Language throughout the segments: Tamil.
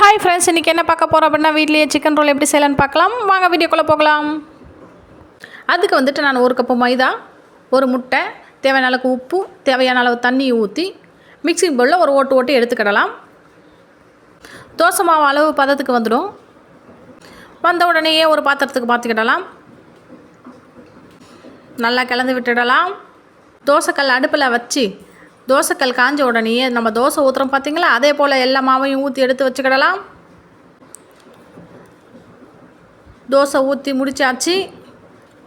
ஹாய் ஃப்ரெண்ட்ஸ் இன்றைக்கி என்ன பார்க்க போகிறோம் அப்படின்னா வீட்லேயே சிக்கன் ரோல் எப்படி செய்யலான்னு பார்க்கலாம். வாங்க வீடியோக்குள்ளே போகலாம். அதுக்கு வந்துட்டு நான் ஒரு கப்பு மைதா ஒரு முட்டை தேவையான அளவுக்கு உப்பு தேவையான அளவு தண்ணி ஊற்றி மிக்சிங் பவுலில் ஒரு ஓட்டு ஓட்டி எடுத்துக்கிடலாம். தோசை மாவு அளவு பதத்துக்கு வந்துடும். வந்த உடனேயே ஒரு பாத்திரத்துக்கு பார்த்துக்கிடலாம் நல்லா கலந்து விட்டுடலாம். தோசைக்கல் அடுப்பில் வச்சு தோசைக்கல் காஞ்ச உடனேயே நம்ம தோசை ஊற்றுறோம் பார்த்தீங்களா அதே போல் எல்லா மாவையும் ஊற்றி எடுத்து வச்சுக்கிடலாம். தோசை ஊற்றி முடிச்சாச்சு.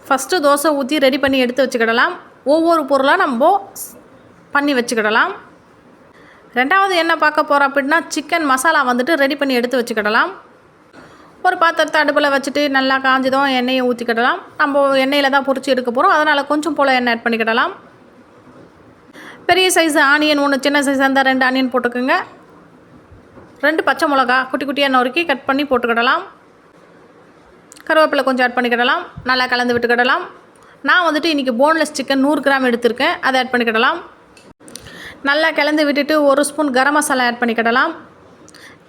ஃபஸ்ட்டு தோசை ஊற்றி ரெடி பண்ணி எடுத்து வச்சுக்கிடலாம். ஒவ்வொரு பொருளாக நம்ம ஸ்- பண்ணி வச்சுக்கிடலாம். ரெண்டாவது என்ன பார்க்க போகிறோம் அப்படின்னா சிக்கன் மசாலா வந்துட்டு ரெடி பண்ணி எடுத்து வச்சுக்கிடலாம். ஒரு பாத்திரத்தை அடுப்பில் வச்சுட்டு நல்லா காஞ்சதும் எண்ணெயை ஊற்றிக்கிடலாம் நம்ம எண்ணெயில் தான் பொரிச்சு எடுக்க போகிறோம் அதனால் கொஞ்சம் போல் எண்ணெய் ஆட் பண்ணிக்கிடலாம். பெரிய சைஸ் ஆனியன் ஒன்று சின்ன சைஸ் இருந்தால் ரெண்டு ஆனியன் போட்டுக்கோங்க. ரெண்டு பச்சை மிளகா குட்டி குட்டியாக நொறுக்கி கட் பண்ணி போட்டுக்கிடலாம். கருவேப்பிலை கொஞ்சம் ஆட் பண்ணிக்கிடலாம். நல்லா கலந்து விட்டுக்கிடலாம். நான் வந்துட்டு இன்றைக்கி போன்லெஸ் சிக்கன் நூறு கிராம் எடுத்திருக்கேன். அதை ஆட் பண்ணிக்கிடலாம். நல்லா கலந்து விட்டுட்டு ஒரு ஸ்பூன் கரம் மசாலா ஆட் பண்ணிக்கிடலாம்.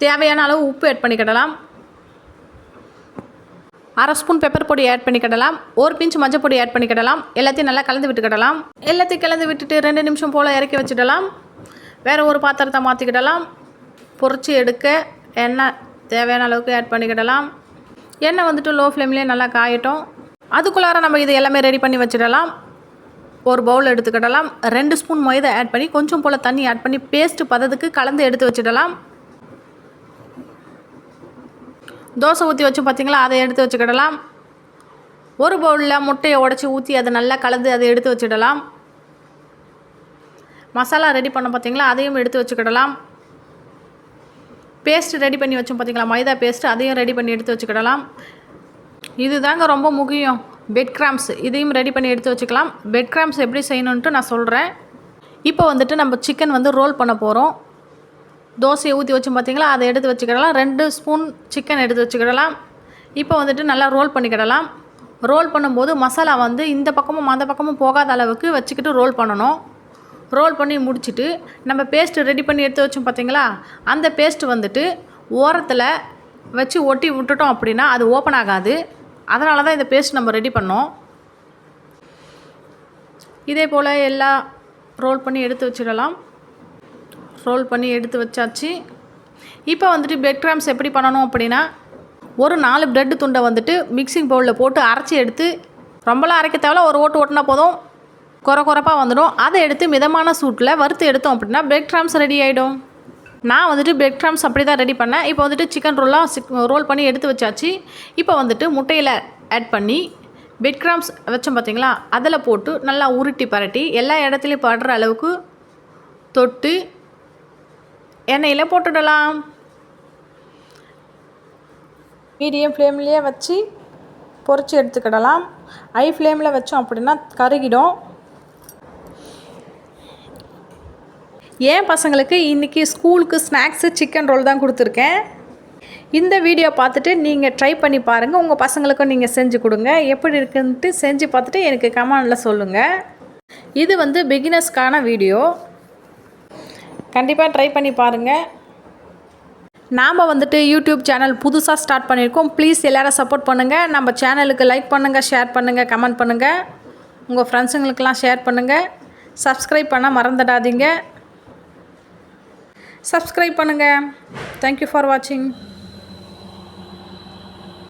தேவையான அளவு உப்பு ஆட் பண்ணிக்கிடலாம். அரை ஸ்பூன் பெப்பர் பொடி ஆட் பண்ணிக்கிடலாம் ஒரு பிஞ்ச் மஞ்சள் பொடி ஆட் பண்ணிக்கிடலாம் எல்லாத்தையும் நல்லா கலந்து விட்டுக்கிடலாம் எல்லாத்தையும் கலந்து விட்டுட்டு ரெண்டு நிமிஷம் போல் இறக்கி வச்சிடலாம். வேறு ஒரு பாத்திரத்தை மாற்றிக்கிடலாம் பொரிச்சு எடுக்க எண்ணெய் தேவையான அளவுக்கு ஆட் பண்ணிக்கிடலாம் எண்ணெய் வந்துட்டு லோ ஃப்ளேம்லேயே நல்லா காயட்டும். அதுக்குள்ளார நம்ம இது எல்லாமே ரெடி பண்ணி வச்சிடலாம். ஒரு பவுல் எடுத்துக்கிடலாம் ரெண்டு ஸ்பூன் மைதா ஆட் பண்ணி கொஞ்சம் போல் தண்ணி ஆட் பண்ணி பேஸ்ட்டு பதத்துக்கு கலந்து எடுத்து வச்சிடலாம். தோசை ஊற்றி வச்சு பார்த்தீங்களா அதை எடுத்து வச்சுக்கிடலாம். ஒரு பவுலில் முட்டையை உடச்சி ஊற்றி அதை நல்லா கலந்து அதை எடுத்து வச்சிடலாம் மசாலா ரெடி பண்ண பார்த்தீங்களா அதையும் எடுத்து வச்சுக்கிடலாம். பேஸ்ட் ரெடி பண்ணி வச்சோம் பார்த்தீங்களா மைதா பேஸ்ட் அதையும் ரெடி பண்ணி எடுத்து வச்சுக்கிடலாம். இது தாங்க ரொம்ப முக்கியம். பெட் கிராம்ஸ் இதையும் ரெடி பண்ணி எடுத்து வச்சுக்கலாம். பெட் கிராம்ஸ் எப்படி செய்யணுன்ட்டு நான் சொல்கிறேன் இப்போ வந்துட்டு நம்ம சிக்கன் வந்து ரோல் பண்ண போகிறோம் தோசையை ஊற்றி வச்சோம் பார்த்தீங்களா அதை எடுத்து வச்சுக்கிடலாம். ரெண்டு ஸ்பூன் சிக்கன் எடுத்து வச்சுக்கிடலாம். இப்போ வந்துட்டு நல்லா ரோல் பண்ணிக்கிடலாம் ரோல் பண்ணும்போது மசாலா வந்து இந்த பக்கமும் அந்த பக்கமும் போகாத அளவுக்கு வச்சுக்கிட்டு ரோல் பண்ணணும். ரோல் பண்ணி முடிச்சுட்டு நம்ம பேஸ்ட்டு ரெடி பண்ணி எடுத்து வச்சோம் பார்த்தீங்களா அந்த பேஸ்ட்டு வந்துட்டு ஓரத்தில் வச்சு ஒட்டி விட்டுட்டோம் அப்படின்னா அது ஓப்பன் ஆகாது. அதனால தான் இந்த பேஸ்ட் நம்ம ரெடி பண்ணோம். இதே போல் எல்லாம் ரோல் பண்ணி எடுத்து வச்சிடலாம். ரோல் பண்ணி எடுத்து வச்சாச்சு. இப்போ வந்துட்டு பிரெட் கிராம்ஸ் எப்படி பண்ணணும் அப்படின்னா ஒரு நாலு பிரெட் துண்டை வந்துட்டு மிக்சிங் பவுலில் போட்டு அரைச்சி எடுத்து ரொம்பலாம் அரைக்க தேவையில்ல ஒரு ஓட்டு ஓட்டினா போதும். குறை குறைப்பாக வந்துடும். அதை எடுத்து மிதமான சூட்டில் வறுத்து எடுத்தோம் அப்படின்னா பிரெட் கிராம்ஸ் ரெடி ஆகிடும் நான் வந்துட்டு பிரெட் கிராம்ஸ் அப்படி தான் ரெடி பண்ணேன். இப்போ வந்துட்டு சிக்கன் ரோல்லாம் சிக் ரோல் பண்ணி எடுத்து வச்சாச்சு. இப்போ வந்துட்டு முட்டையில் ஆட் பண்ணி பிரெட் கிராம்ஸ் வச்சோம் பார்த்தீங்களா அதில் போட்டு நல்லா உருட்டி பரட்டி எல்லா இடத்துலையும் படுற அளவுக்கு தொட்டு எண்ணெயில் போட்டுடலாம். மீடியம் ஃப்ளேம்லேயே வச்சு பொறிச்சு எடுத்துக்கிடலாம். ஹை ஃப்ளேமில் வச்சோம் அப்படின்னா கருகிடும். ஏன் பசங்களுக்கு இன்றைக்கி ஸ்கூலுக்கு ஸ்நாக்ஸு சிக்கன் ரோல் தான் கொடுத்துருக்கேன். இந்த வீடியோ பார்த்துட்டு நீங்கள் ட்ரை பண்ணி பாருங்கள் உங்கள் பசங்களுக்கும் நீங்கள் செஞ்சு கொடுங்க. எப்படி இருக்குன்ட்டு செஞ்சு பார்த்துட்டு எனக்கு கமெண்டில் சொல்லுங்கள் இது வந்து பிகினர்ஸ்க்கான வீடியோ. கண்டிப்பாக ட்ரை பண்ணி பாருங்கள் நாம் வந்துட்டு யூடியூப் சேனல் புதுசாக ஸ்டார்ட் பண்ணியிருக்கோம் ப்ளீஸ் எல்லாரும் சப்போர்ட் பண்ணுங்கள் நம்ம சேனலுக்கு லைக் பண்ணுங்கள் ஷேர் பண்ணுங்கள் கமெண்ட் பண்ணுங்கள் உங்கள் ஃப்ரெண்ட்ஸுங்களுக்கெல்லாம் ஷேர் பண்ணுங்கள் சப்ஸ்கிரைப் பண்ண மறந்துடாதீங்க. சப்ஸ்கிரைப் பண்ணுங்கள் தேங்க்யூ ஃபார் வாட்சிங்